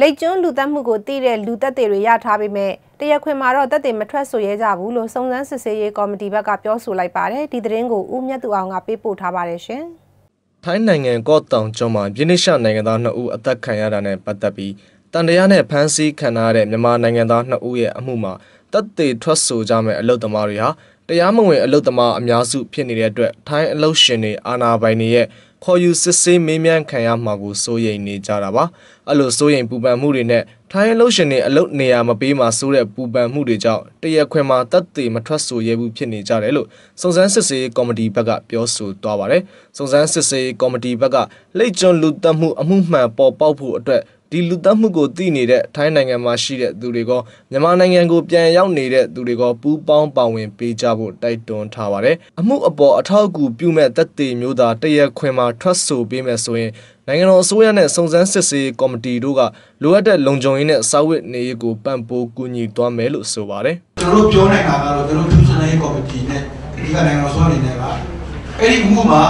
လိတ်ကျွန်းလူသက်မှုကိုသိတဲ့လူသက်တွေတွေရထားပေမဲ့တရက်ခွင်မှာတော့တက်တွေမထွက်ဆိုရဲကြဘူးလို့စုံစမ်းစစ်ဆေးရေးကော်မတီဘက်ကပြောဆိုလိုက်ပါတယ်ဒီသတင်းကိုဦးမြတ်သူအောင်ကပေးပို့ထားပါတယ်ရှင်ထိုင်းနိုင်ငံကော့တောင်ကျွန်းမှာပြည်내ရှာနိုင်ငံသား2ဦးအသက်ခံရတာနဲ့ပတ်သက်ပြီးတန်တရားနဲ့ဖမ်းဆီးခံရတဲ့မြန်မာနိုင်ငံသား2ဦးရဲ့အမှုမှာတပ်တွေထွက်ဆိုကြမဲ့အလုတ်သမားတွေဟာ တရားမဝင်အလုတ်သမားအများစုဖြစ်နေတဲ့အတွက်ထိုင်းအလုတ်ရှင်တွေအာဏာပိုင်တွေရဲ့ခေါ်ယူစစ်ဆေးမေးမြန်းခံရမှာကိုစိုးရိမ်နေကြတာပါအဲ့လိုစိုးရိမ်ပူပန်မှုတွေနဲ့ထိုင်းအလုတ်ရှင်တွေအလုတ်နေရာမပေးမှစိုးတဲ့ပူပန်မှုတွေကြောင့်တရက်ခွင်မှာတပ်တွေမထွက်ဆိုရဲဘူးဖြစ်နေကြတယ်လို့စုံစမ်းစစ်ဆေးကော်မတီဘက်ကပြောဆိုသွားပါတယ်စုံစမ်းစစ်ဆေးကော်မတီဘက်ကလိတ်ကျွန်းလူတက်မှုအမှုမှန်ပေါ်ပေါက်ဖို့အတွက် ဒီလူသတ်မှုကိုသိနေတဲ့ထိုင်းနိုင်ငံမှာရှိတဲ့သူတွေကမြန်မာနိုင်ငံကိုပြန်ရောက်နေတဲ့သူတွေကပူးပေါင်းပါဝင်ပေးကြဖို့တိုက်တွန်းထားပါတယ်။အမှုအပေါ်အထောက်အကူပြုမဲ့တပ်သေးမျိုးသားတရက်ခွင်မှာထွက်ဆိုပေးမယ်ဆိုရင်နိုင်ငံတော်အစိုးရနဲ့စုံစမ်းစစ်ဆေးကော်မတီတို့ကလိုအပ်တဲ့လုံခြုံရေးနဲ့စာဝတ်နေရေးကိုပံ့ပိုးကူညီသွားမယ်လို့ဆိုပါတယ်။ကျွန်တော်တို့ပြောနိုင်တာကတော့ကျွန်တော်တို့ functional ကော်မတီနဲ့ဒီကနိုင်ငံတော်အစိုးရအနေနဲ့ကအဲ့ဒီအမှုမှာ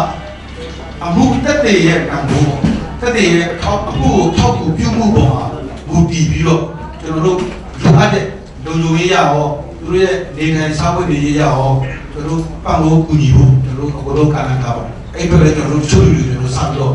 အမှုတက်တဲ့ရဲ့ကံဖို့ တက်တဲ့ရဲ့ထောက်အမှုကိုထောက်ကူပြုမှုပေါ်မှာဘူတည်ပြီးတော့ကျွန်တော်တို့လိုအပ်တဲ့လုံခြုံရေးရအောင်သူတို့ရဲ့နေထိုင်စာဝတ်နေရေးရအောင်ကျွန်တော်တို့ပံ့ပိုးကူညီဖို့ကျွန်တော်တို့အကုန်လုံးကဏ္ဍကပါအဲ့ဒီဘက်လည်းကျွန်တော်တို့ချိုးလူတွေကျွန်တော်စပြီးတော့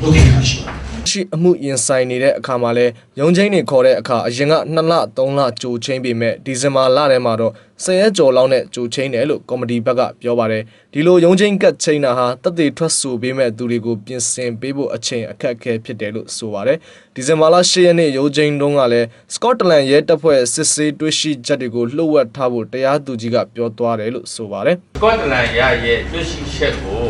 လုပ်ခဲ့ရရှိပါ ရှိအမှုရင်ဆိုင်နေတဲ့အခါမှာလဲရုံချင်းတွေခေါ်တဲ့အခါအရင်က2လ3လကြိုချင်းပေမဲ့ဒီဇင်ဘာလထဲမှာတော့10ရက်ကျော်လောက်နဲ့ကြိုချင်းတယ်လို့ကော်မတီဘက်ကပြောပါတယ်ဒီလိုရုံချင်းကတ်ချင်းတာဟာတက်သေးထွက်ဆိုပေးမဲ့သူတွေကိုပြင်ဆင်ပေးဖို့အချိန်အခက်အခဲဖြစ်တယ်လို့ဆိုပါတယ်ဒီဇင်ဘာလ10ရက်နေ့ရုံချင်းတုန်းကလည်းစကော့တလန်ရဲတပ်ဖွဲ့စစ်ဆေးတွေ့ရှိချက်တွေကိုလှုပ်ဝက်ထားဖို့တရားသူကြီးကပြောသွားတယ်လို့ဆိုပါတယ်စကော့တလန်ရရဲ့တွေ့ရှိချက်ကို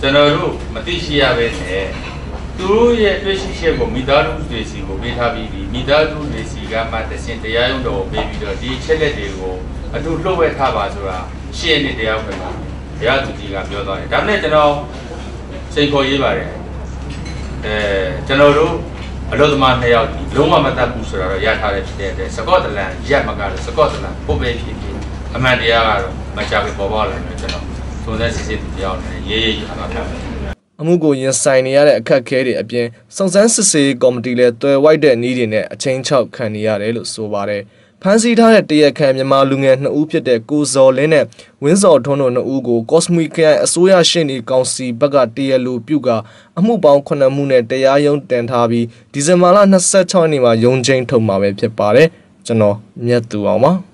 ကျွန်တော်တို့မသိရှိရပဲနဲ့ သူတို့ရဲ့တွေ့ရှိချက်ကိုမိသားစုတွေစီကိုပေးထားပြီးပြီမိသားစုတွေစီကမှတစင်တရားရုံးတော်ကိုပေးပြီးတော့ဒီချက်လက်တွေကိုအတူလှုပ်ဝဲထားပါဆိုတာရှင်းနေတရားခွင့်ပါဘုရားသူကြီးကပြောသွားတယ်ဒါနဲ့ကျွန်တော်စိတ်ခေါ်ရေးပါတယ်အဲကျွန်တော်တို့အလို့သမားနှစ်ယောက်ဒီလုံးဝမတတ်ဘူးဆိုတာတော့ရထားတဲ့ဖြစ်တဲ့စကော့တလန်ရက်မကလို့စကော့တလန်ဖို့ပဲဖြစ်ဖြစ်အမှန်တရားကတော့မချပဲပေါ်ပေါက်လာတယ်ကျွန်တော်သုံးသပ်စစ်စစ်တရားနဲ့ရေးရေးထားတာဖြစ် အမှုကိုရင်ဆိုင်နေရတဲ့အခက်အခဲတွေအပြင်စုံစမ်းစစ်ဆေးကော်မတီလည်းတွယ်ဝိုက်တဲ့နည်းတွေနဲ့အချင်းချောက်ခံနေရတယ်လို့ဆိုပါတယ်။ဖမ်းဆီးထားတဲ့တရက်ခံမြန်မာလူငယ်2ဦးဖြစ်တဲ့ကိုဇော်လင်းနဲ့ဝင်းစော်ထွန်းတို့2ဦးကို Cosmic ခရိုင်အစိုးရရှင်းဒီကောင်စီဘက်ကတရလူပြုကအမှုပေါင်း9မှုနဲ့တရားရုံးတင်ထားပြီးဒီဇင်ဘာလ26ရက်နေ့မှာရုံးချင်းထုတ်မှာပဲဖြစ်ပါတယ်။ကျွန်တော်မြတ်သူအောင်ပါ။